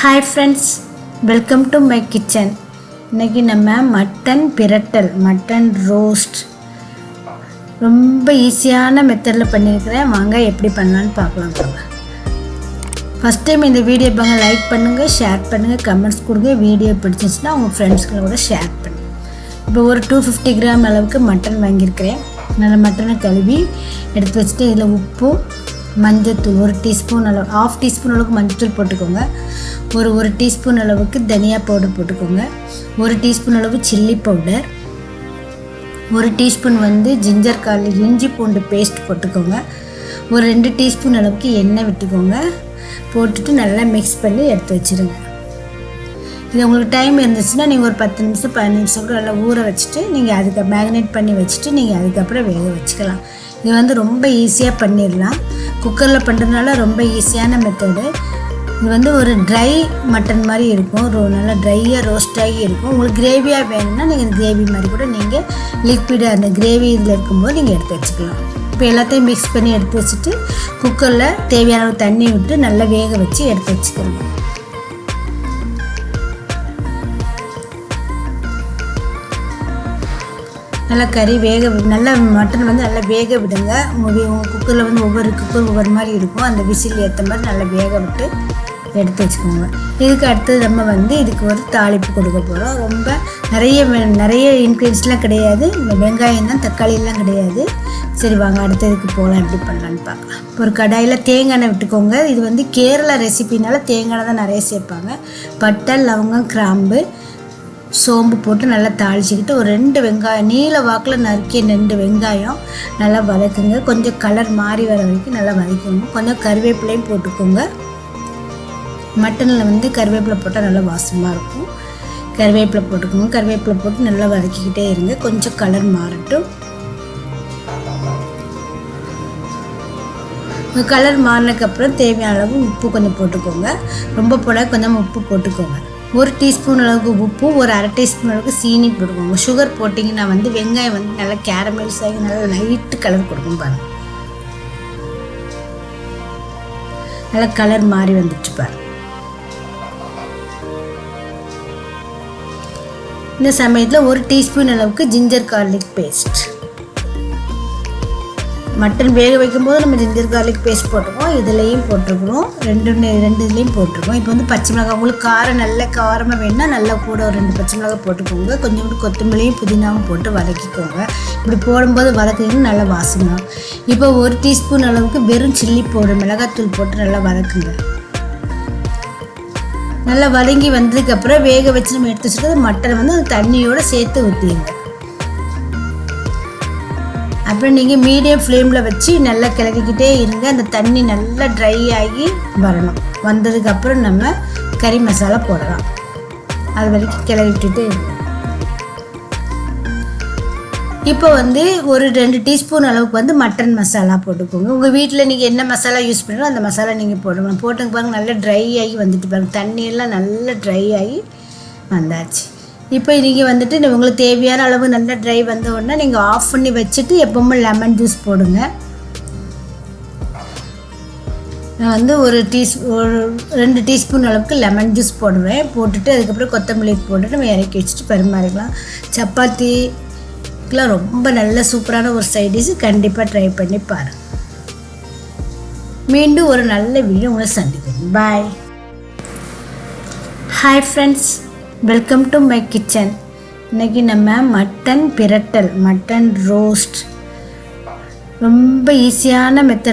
Hi friends welcome to my kitchen இன்றைக்கி நம்ம mutton பிரட்டல் mutton roast ரொம்ப ஈஸியான மெத்தடில் பண்ணியிருக்கிறேன். வாங்க எப்படி பண்ணலான்னு பார்க்கலாம். வாங்க ஃபஸ்ட் டைம் இந்த வீடியோ பாங்க லைக் பண்ணுங்கள் ஷேர் பண்ணுங்கள் கமெண்ட்ஸ் கொடுங்க. வீடியோ பிடிச்சிச்சுன்னா உங்கள் ஃப்ரெண்ட்ஸ்களை கூட ஷேர் பண்ணுங்கள் இப்போ ஒரு டூ ஃபிஃப்டி கிராம் அளவுக்கு மட்டன் வாங்கியிருக்கிறேன். நல்ல மட்டனை கழுவி எடுத்து வச்சுட்டு இதில் உப்பு மஞ்சத்தூள் ஒரு டீஸ்பூன் அளவு ஆஃப் டீஸ்பூன் அளவுக்கு மஞ்சத்தூள் போட்டுக்கோங்க. ஒரு ஒரு டீஸ்பூன் அளவுக்கு தனியா பவுடர் போட்டுக்கோங்க. ஒரு டீஸ்பூன் அளவு சில்லி பவுடர் ஒரு டீஸ்பூன் வந்து ஜிஞ்சர் கார்லி இஞ்சி பூண்டு பேஸ்ட் போட்டுக்கோங்க. ஒரு ரெண்டு டீஸ்பூன் அளவுக்கு எண்ணெய் விட்டுக்கோங்க. போட்டுட்டு நல்லா மிக்ஸ் பண்ணி எடுத்து வச்சுருங்க. இது உங்களுக்கு டைம் இருந்துச்சுன்னா நீங்கள் ஒரு பத்து நிமிஷம் பதினஞ்சு நிமிஷம் நல்லா ஊற வச்சுட்டு நீங்கள் அதுக்கு மேக்னேட் பண்ணி வச்சுட்டு நீங்கள் அதுக்கப்புறம் வேக வச்சுக்கலாம். இது வந்து ரொம்ப ஈஸியாக பண்ணிடலாம். குக்கரில் பண்ணுறதுனால ரொம்ப ஈஸியான மெத்தடு இது வந்து ஒரு ட்ரை மட்டன் மாதிரி இருக்கும். ரோ நல்லா ட்ரையாக ரோஸ்டாகி இருக்கும். உங்களுக்கு கிரேவியாக வேணும்னா நீங்கள் கிரேவி மாதிரி கூட நீங்கள் லிக்விடாக அந்த கிரேவி இதில் இருக்கும்போது நீங்கள் எடுத்து வச்சுக்கலாம். இப்போ எல்லாத்தையும் மிக்ஸ் பண்ணி எடுத்து வச்சுட்டு குக்கரில் தேவையான தண்ணி விட்டு நல்லா வேக வச்சு எடுத்து வச்சுக்கிறோம் நல்லா கறி வேக வி- நல்லா மட்டன் வந்து நல்லா வேக விடுங்க. உங்கள் குக்கரில் வந்து ஒவ்வொரு குக்கர் ஒவ்வொரு மாதிரி இருக்கும். அந்த விசில் ஏற்ற மாதிரி நல்லா வேக விட்டு எடுத்து வச்சுக்கோங்க. இதுக்கு அடுத்தது நம்ம வந்து இதுக்கு ஒரு தாளிப்பு கொடுக்க போகிறோம் ரொம்ப நிறைய நிறைய இன்க்ரீடியன்ஸ்லாம் கிடையாது. இந்த வெங்காயம் தான் தக்காளியெல்லாம் கிடையாது. சரி வாங்க அடுத்ததுக்கு போகலாம் எப்படி பண்ணலான்னு பார்க்கலாம். இப்போ ஒரு கடாயில் தேங்காய் எண்ணெய் விட்டுக்கோங்க. இது வந்து கேரளா ரெசிபினால தேங்காய் எண்ணெய் தான் நிறைய சேர்ப்பாங்க. பட்டை லவங்கம் கிராம்பு சோம்பு போட்டு நல்லா தாளிச்சிக்கிட்டு ஒரு ரெண்டு வெங்காயம் நீல வாக்கில் நறுக்கிய ரெண்டு வெங்காயம் நல்லா வதக்குங்க. கொஞ்சம் கலர் மாறி வர வரைக்கும் நல்லா வதக்கிக்கோங்க. கொஞ்சம் கருவேப்பிலையும் போட்டுக்கோங்க. மட்டனில் வந்து கருவேப்பிலை போட்டால் நல்லா வாசமாக இருக்கும். கருவேப்பிலை போட்டுக்கோங்க. கருவேப்பிலை போட்டு நல்லா வதக்கிக்கிட்டே இருங்க. கொஞ்சம் கலர் மாறட்டும். கலர் மாறினதுக்கப்புறம் தேவையான அளவு உப்பு கொஞ்சம் போட்டுக்கோங்க. ரொம்ப போட கொஞ்சம் உப்பு போட்டுக்கோங்க. ஒரு டீஸ்பூன் அளவுக்கு உப்பு ஒரு அரை டீஸ்பூன் அளவுக்கு சீனி போடுவோம் சுகர் போட்டிங்கன்னா வந்து வெங்காயம் வந்து நல்லா கேரமல்ஸ் ஆகி நல்லா லைட்டு கலர் கொடுக்கும் பாருங்க. நல்லா கலர் மாறி வந்துட்டு பாரு இந்த சமயத்தில் ஒரு டீஸ்பூன் அளவுக்கு ஜிஞ்சர் கார்லிக் பேஸ்ட் மட்டன் வேக வைக்கும்போது நம்ம ஜிஞ்சர் கார்லிக் பேஸ்ட் போட்டிருக்கோம் இதுலேயும் போட்டிருக்கிறோம் ரெண்டு ரெண்டு இதுலேயும் போட்டிருக்கோம் இப்போ வந்து பச்சை மிளகாய் உங்களுக்கு காரம் நல்ல காரமாக வேணும்னா நல்லா கூட ஒரு ரெண்டு பச்சை மிளகாய் போட்டுக்கோங்க. கொஞ்சோண்டு கொத்தமல்லியும் புதினாவும் போட்டு வதக்கிக்கோங்க. இப்படி போடும்போது வதக்குங்க நல்லா வாசனை இப்போ ஒரு டீஸ்பூன் அளவுக்கு வெறும் சில்லி போடு மிளகாத்தூள் போட்டு நல்லா வதக்குங்க. நல்லா வதங்கி வந்ததுக்கப்புறம் வேக வச்சு நம்ம எடுத்து வச்சுட்டு மட்டனை வந்து தண்ணியோடு சேர்த்து ஊற்றிடுங்க அப்புறம் நீங்கள் மீடியம் ஃப்ளேமில் வச்சு நல்லா கிளறிக்கிட்டே இருங்க. அந்த தண்ணி நல்லா ட்ரை ஆகி வரணும். வந்ததுக்கப்புறம் நம்ம கறி மசாலா போடலாம். அது வரைக்கும் கிளறிட்டுட்டே இருங்க. இப்போ வந்து ஒரு ரெண்டு டீஸ்பூன் அளவுக்கு வந்து மட்டன் மசாலா போட்டுக்கோங்க. உங்கள் வீட்டில் நீங்கள் என்ன மசாலா யூஸ் பண்ணுறோ அந்த மசாலா நீங்கள் போடணும் போட்டுங்க பாருங்க நல்லா ட்ரை ஆகி வந்துட்டு பாருங்க. தண்ணியெல்லாம் நல்லா ட்ரை ஆகி வந்தாச்சு. இப்போ நீங்கள் வந்துட்டு உங்களுக்கு தேவையான அளவு நல்லா ட்ரை வந்த உடனே நீங்கள் ஆஃப் பண்ணி வச்சுட்டு எப்பவுமே லெமன் ஜூஸ் போடுங்க. நான் வந்து ஒரு டீஸ் ஒரு ரெண்டு டீஸ்பூன் அளவுக்கு லெமன் ஜூஸ் போடுவேன். போட்டுட்டு அதுக்கப்புறம் கொத்தமல்லி போட்டு நம்ம இறக்கி வச்சுட்டு பரிமாறிக்கலாம் சப்பாத்திக்கெலாம் ரொம்ப நல்ல சூப்பரான ஒரு சைட் டிஷ் கண்டிப்பாக ட்ரை பண்ணி பாருங்கள் மீண்டும் ஒரு நல்ல வீடியோ உங்களை சந்திக்கிறேன். Bye hi friends welcome to my kitchen இன்றைக்கி நம்ம மட்டன் பிரட்டல் மட்டன் ரோஸ்ட் ரொம்ப ஈஸியான மெத்தட்